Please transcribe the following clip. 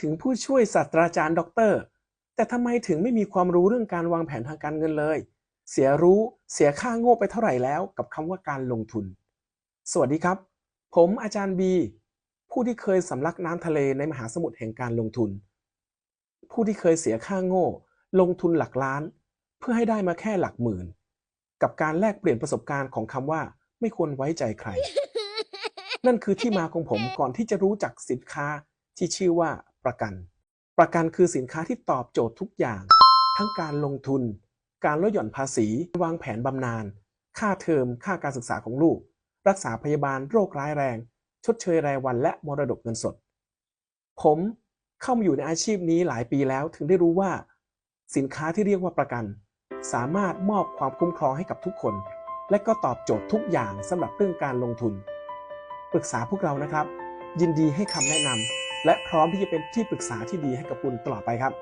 ถึงผู้ช่วยศาสตราจารย์ด็อกเตอร์ แต่ทำไมถึงไม่มีความรู้เรื่องการวางแผนทางการเงินเลย เสียรู้เสียค่าโง่ไปเท่าไหร่แล้วกับคำว่าการลงทุน สวัสดีครับ ผมอาจารย์บี ผู้ที่เคยสำลักน้ำทะเลในมหาสมุทรแห่งการลงทุน ผู้ที่เคยเสียค่าโง่ ลงทุนหลักล้าน เพื่อให้ได้มาแค่หลักหมื่น กับการแลกเปลี่ยนประสบการณ์ของคำว่า ไม่ควรไว้ใจใคร นั่นคือที่มาของผมก่อนที่จะรู้จักสินค้าที่ชื่อว่า ประกัน ประกันคือสินค้าที่ตอบโจทย์ทุกอย่าง ทั้งการลงทุน การลดหย่อนภาษี วางแผนบำนาญ ค่าเทอม ค่าการศึกษาของลูก รักษาพยาบาล โรคร้ายแรง ชดเชยรายวัน และมรดกเงินสด ผมเข้ามาอยู่ในอาชีพนี้หลายปีแล้วถึงได้รู้ว่า สินค้าที่เรียกว่าประกัน สามารถมอบความคุ้มครองให้กับทุกคน และก็ตอบโจทย์ทุกอย่างสำหรับเรื่องการลงทุน ปรึกษาพวกเรานะครับ ยินดีให้คำแนะนำ และพร้อมที่จะเป็นที่ปรึกษาที่ดีให้กับคุณตลอดไปครับ